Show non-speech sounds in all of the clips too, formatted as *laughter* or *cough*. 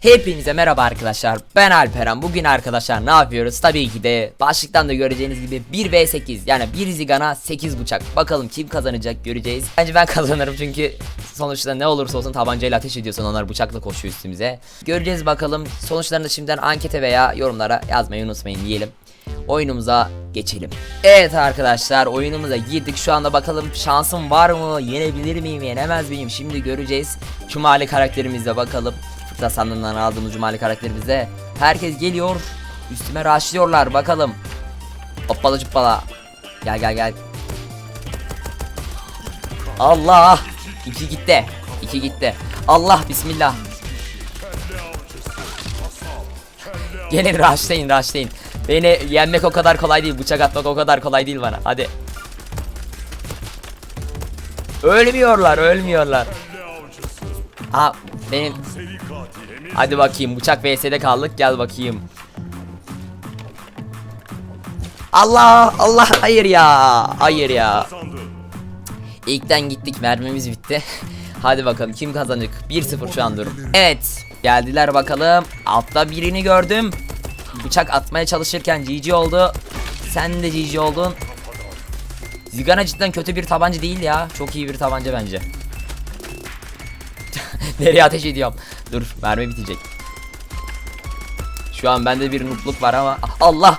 Hepinize merhaba arkadaşlar ben Alperen bugün arkadaşlar ne yapıyoruz tabii ki de başlıktan da göreceğiniz gibi 1 v 8 yani 1 zigana 8 bıçak bakalım kim kazanacak göreceğiz Bence ben *laughs* kazanırım çünkü sonuçta ne olursa olsun tabancayla ateş ediyorsun onlar bıçakla koşuyor üstümüze Göreceğiz bakalım sonuçlarını da şimdiden ankete veya yorumlara yazmayı unutmayın diyelim Oyunumuza geçelim. Evet arkadaşlar oyunumuza girdik. Şu anda bakalım şansım var mı? Yenebilir miyim? Yenemez miyim? Şimdi göreceğiz. Cumali karakterimizle bakalım. Sandığından aldığımız Cumali karakterimize. Herkes geliyor. Üstüme raşlıyorlar bakalım. Hoppala cuppala. Gel gel gel. Allah. İki gitti. İki gitti. Allah bismillah. Gelin rushlayın rushlayın. Beni yenmek o kadar kolay değil. Bıçak atmak o kadar kolay değil bana. Hadi. Ölmüyorlar ölmüyorlar. Aa benim Hadi bakayım bıçak vs'de kaldık gel bakayım. Allah Allah hayır ya hayır ya. İlkten gittik mermimiz bitti. *laughs* Hadi bakalım kim kazanacak? 1-0 şu an durum. Evet geldiler bakalım. Altta birini gördüm. Bıçak atmaya çalışırken GG oldu. Sen de GG oldun. Zigana cidden kötü bir tabanca değil ya. Çok iyi bir tabanca bence. *laughs* Nereye ateş ediyorum? Dur mermi bitecek. Şu an bende bir nutluk var ama Ah, Allah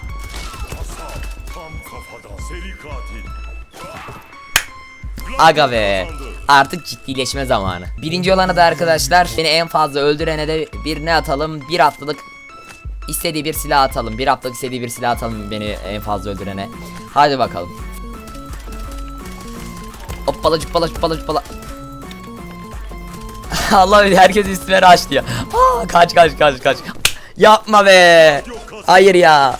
aga be. Artık ciddileşme zamanı. Birinci olana da arkadaşlar beni en fazla öldürene de bir ne atalım? Bir haftalık istediği bir silah atalım. Bir haftalık istediği bir silah atalım beni en fazla öldürene. Hadi bakalım. Hoppala cuppala cuppala cuppala. *laughs* Allah herkes üstüme rush diyor. Aa, kaç kaç kaç kaç. Yapma be. Hayır ya.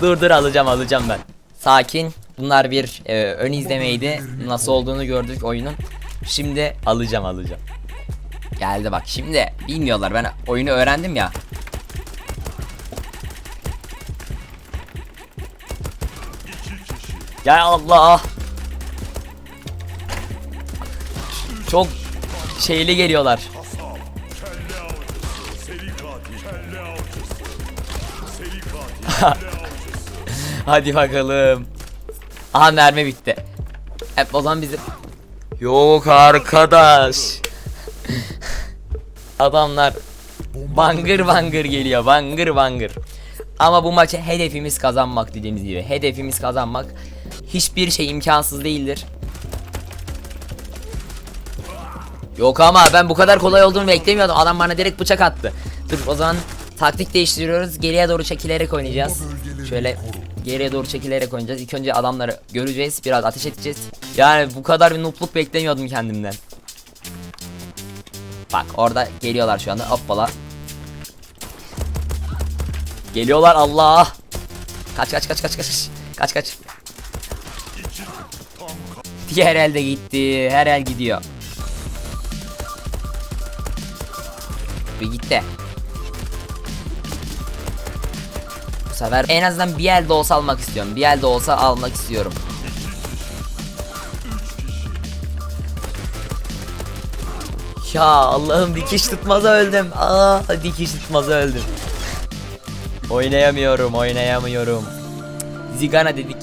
Dur dur alacağım alacağım ben. Sakin. Bunlar bir e, ön izlemeydi. Nasıl olduğunu gördük oyunun. Şimdi alacağım alacağım. Geldi bak şimdi bilmiyorlar ben oyunu öğrendim ya. Ya Allah. Çok şeyli geliyorlar. *laughs* Hadi bakalım. Aha mermi bitti. Hep o zaman bizim... Yok arkadaş. *laughs* Adamlar bangır bangır geliyor bangır bangır. Ama bu maçı hedefimiz kazanmak dediğimiz gibi. Hedefimiz kazanmak. Hiçbir şey imkansız değildir. Yok ama ben bu kadar kolay olduğunu beklemiyordum. Adam bana direkt bıçak attı. Dur o zaman taktik değiştiriyoruz. Geriye doğru çekilerek oynayacağız. Şöyle geriye doğru çekilerek oynayacağız. İlk önce adamları göreceğiz. Biraz ateş edeceğiz. Yani bu kadar bir noobluk beklemiyordum kendimden. Bak orada geliyorlar şu anda. Hoppala. Geliyorlar Allah. Kaç kaç kaç kaç kaç. Kaç kaç. Diğer elde gitti. Her el gidiyor. Bir gitti. Bu sefer en azından bir elde olsa almak istiyorum. Bir elde olsa almak istiyorum. Ya Allah'ım dikiş tutmaza öldüm. Aa dikiş tutmaza öldüm. Oynayamıyorum, oynayamıyorum. Zigana dedik.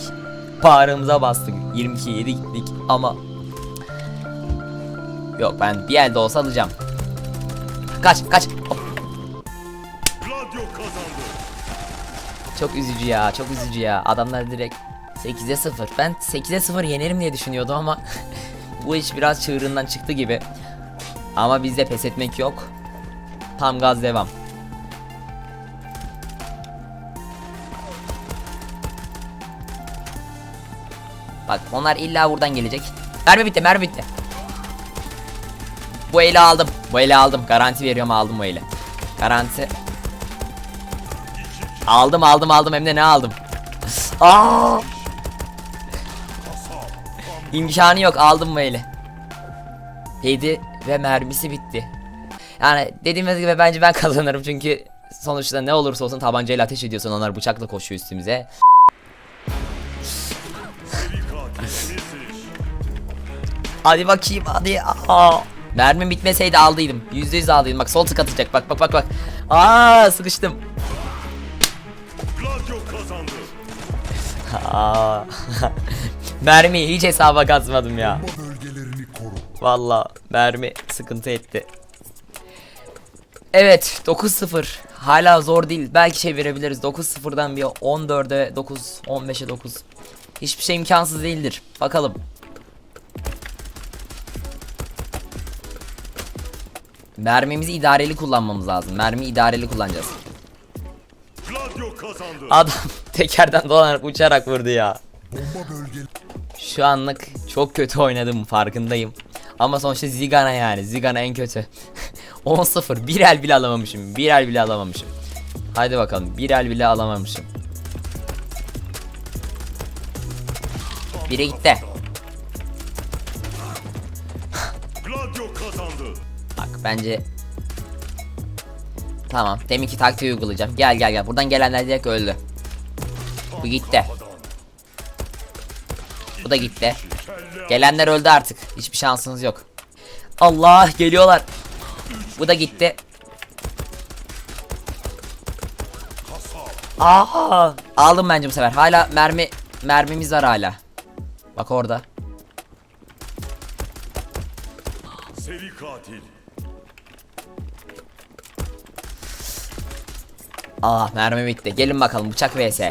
Bağrımıza bastık. 22 7 gittik ama Yok ben bir elde olsa alacağım. Kaç kaç. Hop. Çok üzücü ya, çok üzücü ya. Adamlar direkt 8'e 0. Ben 8'e 0 yenerim diye düşünüyordum ama *laughs* bu iş biraz çığırından çıktı gibi. Ama bizde pes etmek yok. Tam gaz devam. Bak onlar illa buradan gelecek. Mermi bitti, mermi bitti. Bu eli aldım. Bu eli aldım. Garanti veriyorum aldım bu eli. Garanti. Aldım aldım aldım hem de ne aldım? *laughs* Aa! İmkanı yok aldım bu eli. Dedi ve mermisi bitti. Yani dediğimiz gibi bence ben *laughs* kazanırım çünkü sonuçta ne olursa olsun tabancayla ateş ediyorsun onlar bıçakla koşuyor üstümüze. *laughs* Hadi bakayım hadi. Aa! Mermim bitmeseydi aldıydım. %100 aldıydım. Bak sol tık atacak. Bak bak bak bak. Aa sıkıştım. Aa. *laughs* Mermiyi hiç hesaba katmadım ya. Valla mermi sıkıntı etti. Evet 9-0 hala zor değil belki çevirebiliriz 9-0'dan bir 14'e 9 15'e 9 Hiçbir şey imkansız değildir bakalım Mermimizi idareli kullanmamız lazım mermi idareli kullanacağız. Adam *laughs* tekerden dolanarak uçarak vurdu ya Şu anlık çok kötü oynadım farkındayım. Ama sonuçta Zigana yani. Zigana en kötü. *laughs* 10-0. Bir el bile alamamışım. Bir el bile alamamışım. Haydi bakalım. Bir el bile alamamışım. Biri gitti. Gladio kazandı. Bak bence Tamam. Deminki taktiği uygulayacağım. Gel gel gel. Buradan gelenler direkt öldü. Bu gitti. Bu da gitti. Gelenler öldü artık. Hiçbir şansınız yok. Allah geliyorlar. Bu da gitti. Aa, aldım bence bu sefer. Hala mermi mermimiz var hala. Bak orada. Seri katil. Ah mermi bitti. Gelin bakalım bıçak vs.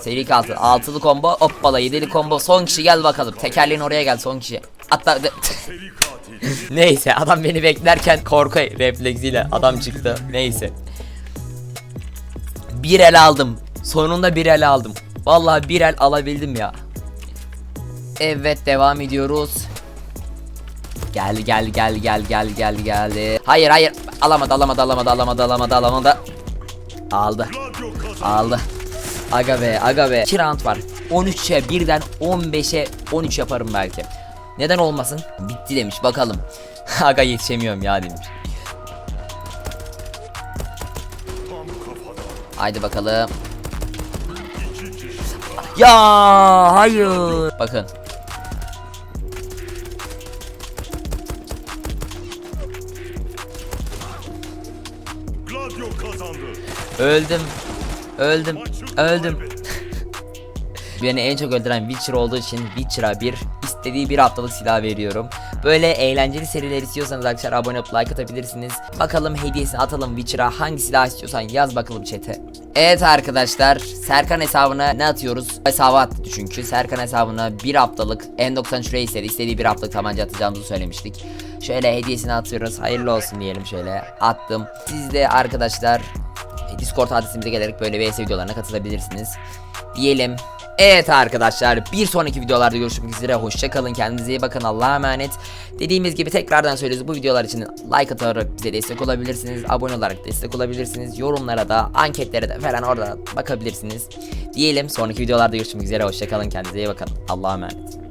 Seri kaldı. Altılı combo. Hoppala yedili combo. Son kişi gel bakalım. Tekerleğin oraya gel son kişi. Hatta. *laughs* Neyse adam beni beklerken korku refleksiyle adam çıktı. Neyse. Bir el aldım. Sonunda bir el aldım. Vallahi bir el alabildim ya. Evet devam ediyoruz. Geldi geldi geldi geldi geldi geldi geldi. Hayır hayır alamadı alamadı alamadı alamadı alamadı alamadı. Aldı. Aldı. Aga be aga be. 2 round var. 13'e birden 15'e 13 yaparım belki. Neden olmasın? Bitti demiş bakalım. *laughs* aga yetişemiyorum ya demiş. Haydi bakalım. Ya hayır. Bakın. Öldüm. Öldüm. Öldüm. *laughs* Beni en çok öldüren Witcher olduğu için Witcher'a bir istediği bir haftalık silah veriyorum. Böyle eğlenceli seriler istiyorsanız arkadaşlar abone olup like atabilirsiniz. Bakalım hediyesini atalım Witcher'a hangi silah istiyorsan yaz bakalım chat'e. Evet arkadaşlar Serkan hesabına ne atıyoruz? Hesabı attı çünkü Serkan hesabına bir haftalık N93 şuraya istedi. istediği bir haftalık tabanca atacağımızı söylemiştik. Şöyle hediyesini atıyoruz. Hayırlı olsun diyelim şöyle. Attım. Siz de arkadaşlar Discord adresimize gelerek böyle VS videolarına katılabilirsiniz. Diyelim. Evet arkadaşlar bir sonraki videolarda görüşmek üzere. Hoşçakalın kendinize iyi bakın Allah'a emanet. Dediğimiz gibi tekrardan söylüyoruz bu videolar için like atarak bize destek olabilirsiniz Abone olarak destek olabilirsiniz Yorumlara da anketlere de falan orada bakabilirsiniz. Diyelim sonraki videolarda görüşmek üzere. Hoşçakalın kendinize iyi bakın Allah'a emanet